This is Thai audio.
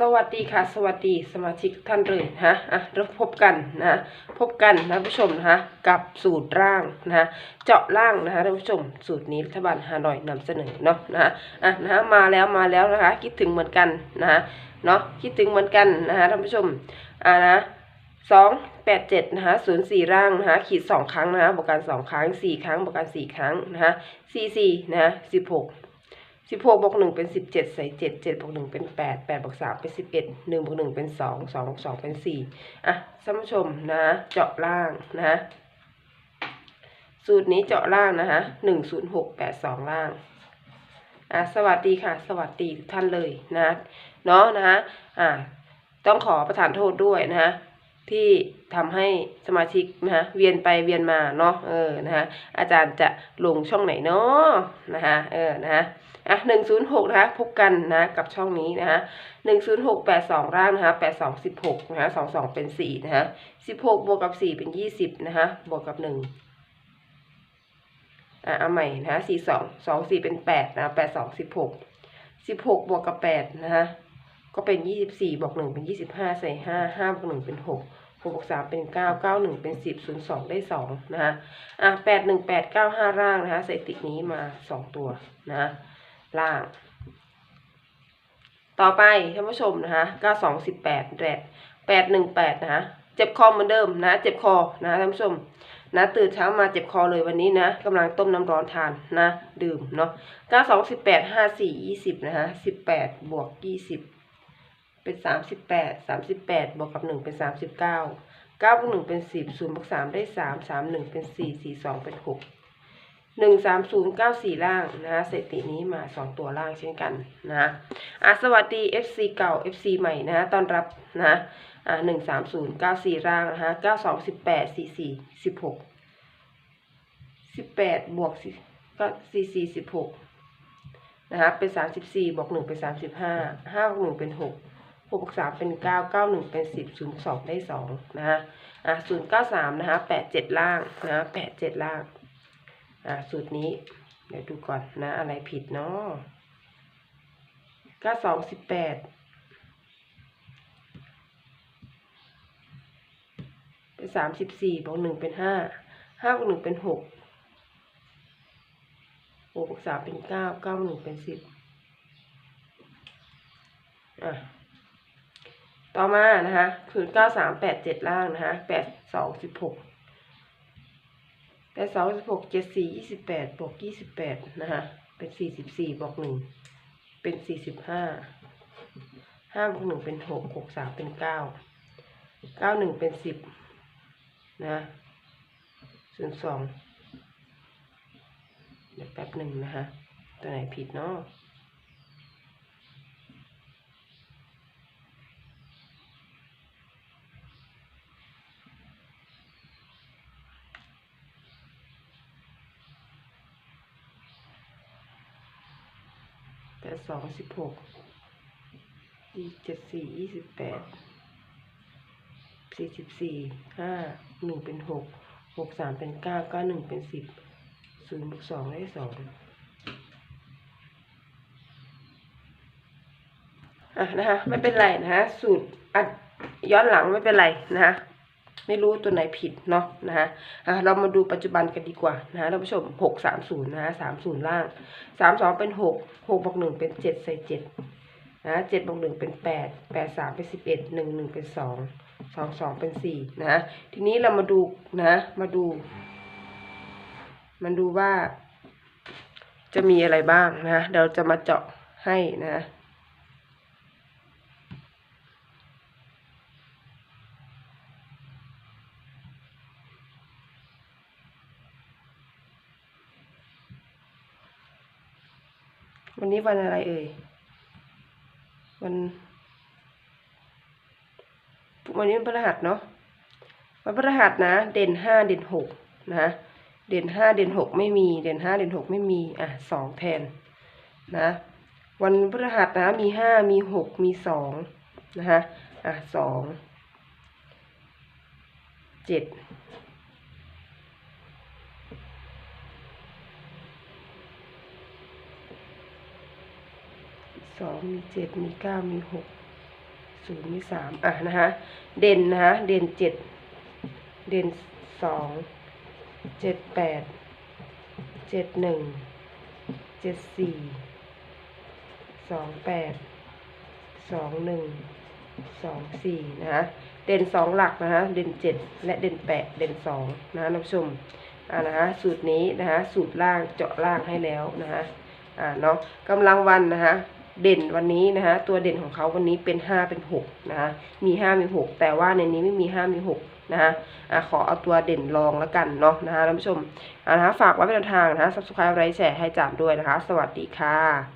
สวัสดีค่ะ สวัสดีสมาชิกท่านเลยนะอะเราพบกันนะพบกันนะผู้ชมนะคะกับสูตรร่างนะเจาะร่างนะคะท่านผู้ชม สูตรนี้รัฐบาลฮานอยนำเสนอเนาะนะอะนะมาแล้วมาแล้วนะคะ คิดถึงเหมือนกันนะเนาะคิดถึงเหมือนกันนะคะท่านผู้ชมอ่านะสองแปดเจ็ดนะคะศูนย์สี่ร่างนะคะขีดสองครั้งนะคะบวกกันสองครั้งสี่ครั้งบวกกันสี่ครั้งนะคะสี่สี่นะคะสิบหก สิบหกบวกหนึ่งเป็นสิบเจ็ดใส่เจ็ดเจ็ดบวกหนึ่งเป็นแปดแปดบวกสามเป็นสิบเอ็ดหนึ่งบวกหนึ่งเป็นสองสองบวกสองเป็นสี่อะท่านผู้ชมนะ เจาะล่างนะสูตรนี้เจาะล่างนะคะหนึ่งศูนย์หกแปดสองล่างอะสวัสดีค่ะ สวัสดีทุกท่านเลยนะ เนาะนะคะอะต้องขอประทานโทษด้วยนะคะ ที่ทำให้สมาชิกนะคะเวียนไปเวียนมาเนาะเออนะคะอาจารย์จะลงช่องไหนเนาะนะคะเออนะคะอะหนึ่งศูนย์หกนะคะพบกันนะกับช่องนี้นะคะหนึ่งศูนย์หกแปดสองร่างนะคะแปดสองสิบหกนะคะสองสองเป็นสี่นะคะสิบหกบวกกับสี่เป็นยี่สิบนะคะบวกกับหนึ่งอะเอาใหม่นะคะสี่สองสองสี่เป็นแปดนะแปดสองสิบหกสิบหกบวกกับแปดนะคะ ก็เป็นยี่สิบสี่บวกหนึ่งเป็นยี่สิบห้าใส่ห้าห้าบวกหนึ่งเป็นหกหกบวกสามเป็นเก้าเก้าหนึ่งเป็นสิบศูนย์สองได้สองนะคะอะแปดหนึ่งแปดเก้าห้าร่างนะคะใส่ติดนี้มาสองตัวนะคะล่าง ต่อไปท่านผู้ชมนะคะเก็สองสิบแปดแปดแปดหนึ่งแปดนะคะเจ็บคอเหมือนเดิมนะ เจ็บคอนะท่านผู้ชมนะตื่นเช้ามาเจ็บคอเลยวันนี้นะกำลังต้มน้ำร้อนทานนะ ดื่มเนาะเก้าสองสิบแปดห้าสี่ยี่สิบนะคะสิบแปดบวกยี่สิบ เป็นสามสิบแปดสามสิบแปดบวกกับหนึ่งเป็นสามสิบเก้าเก้าบวกหนึ่งเป็นสิบศูนย์บวกสามได้สามสามหนึ่งเป็นสี่สี่สองเป็นหกหนึ่งสามศูนย์เก้าสี่ล่างนะคะสถิตินี้มาสองตัวล่างเช่นกันนะอะสวัสดี FC เก่า FC ใหม่นะต้อนรับนะอะหนึ่งสามศูนย์เก้าสี่ล่างนะคะเก้าสองสิบแปดสี่สี่สิบหกสิบแปดบวกสี่ก็สี่สี่สิบหกนะคะเป็นสามสิบสี่บวกหนึ่งเป็นสามสิบห้าห้าบวกหนึ่งเป็นหก หกบวกสามเป็นเก้าเก้าหนึ่งเป็นสิบศูนย์สองได้สองนะคะอะศูนย์เก้าสามนะคะแปดเจ็ดล่างนะแปดเจ็ดล่างอ่าสูตรนี้ เดี๋ยวดูก่อนนะ อะไรผิดเนาะก็สองสิบแปดเป็นสามสิบสี่บวกหนึ่งเป็นห้าห้าบวกหนึ่งเป็นหกหกบวกสามเป็นเก้าเก้าบวกหนึ่งเป็นสิบอะ ต่อมานะคะคือเก้าสามแปดเจ็ดล่างนะคะแปดสองสิบหกแปดสองสิบหกเจ็ดสี่ยี่สิบแปดบวกยี่สิบแปดนะคะเป็นสี่สิบสี่บวกหนึ่งเป็นสี่สิบห้าห้าบวกหนึ่งเป็นหกหกสามเป็นเก้าเก้าหนึ่งเป็นสิบนะศูนย์สองเดี๋ยวแป๊บหนึ่งนะคะ ตัวไหนผิดเนาะ แปดสองสิบหกยี่เจ็ดสี่ยี่สิบแปดสี่สิบสี่ห้าหนึ่งเป็นหกหกสามเป็นเก้าเก้าหนึ่งเป็นสิบศูนย์บวกสองได้สองอะนะคะไม่เป็นไรนะคะสูตรอัดย้อนหลังไม่เป็นไรนะคะ ไม่รู้ตัวไหนผิดเนาะนะคะเรามาดูปัจจุบันกันดีกว่านะคะท่านผู้ชมหกสามศูนย์นะคะสามศูนย์ล่างสามสองเป็นหกหกบวกหนึ่งเป็นเจ็ดใส่เจ็ดนะเจ็ดบวกหนึ่งเป็นแปดแปดสามเป็นสิบเอ็ดหนึ่งหนึ่งเป็นสองสองสองเป็นสี่นะทีนี้เรามาดูนะมาดู มันดูว่า จะมีอะไรบ้างนะเดี๋ยวจะมาเจาะให้นะ วันนี้วันอะไรเอ่ย วัน วันนี้วันพฤหัสเนาะ วันพฤหัสนะ เด่นห้าเด่นหกนะ เด่นห้าเด่นหกไม่มี เด่นห้าเด่นหกไม่มี อะสองแทนนะ วันพฤหัสนะ มีห้ามีหกมีสองนะคะ อะสอง เจ็ด สองมีเจ็ดมีเก้ามีหกศูนย์มีสามอะนะคะเด่นนะคะเด่นเจ็ดเด่นสองเจ็ดแปดเจ็ดหนึ่งเจ็ดสี่สองแปดสองหนึ่งสองสี่นะคะเด่นสองหลักนะคะเด่นเจ็ดและเด่นแปดเด่นสองนะคะท่านผู้ชมอ่านะคะสูตรนี้นะคะสูตรล่างเจาะล่างให้แล้วนะคะอ่าเนาะกำลังวันนะคะ เด่นวันนี้นะคะตัวเด่นของเขาวันนี้เป็นห้าเป็นหกนะคะมีห้ามีหกแต่ว่าในนี้ไม่มีห้ามีหกนะคะอ่าขอเอาตัวเด่นรองแล้วกันเนาะนะคะท่านผู้ชมนะคะฝากไว้เป็นแนวทางนะคะ subscribe ไลค์แชร์ให้จามด้วยนะคะ สวัสดีค่ะ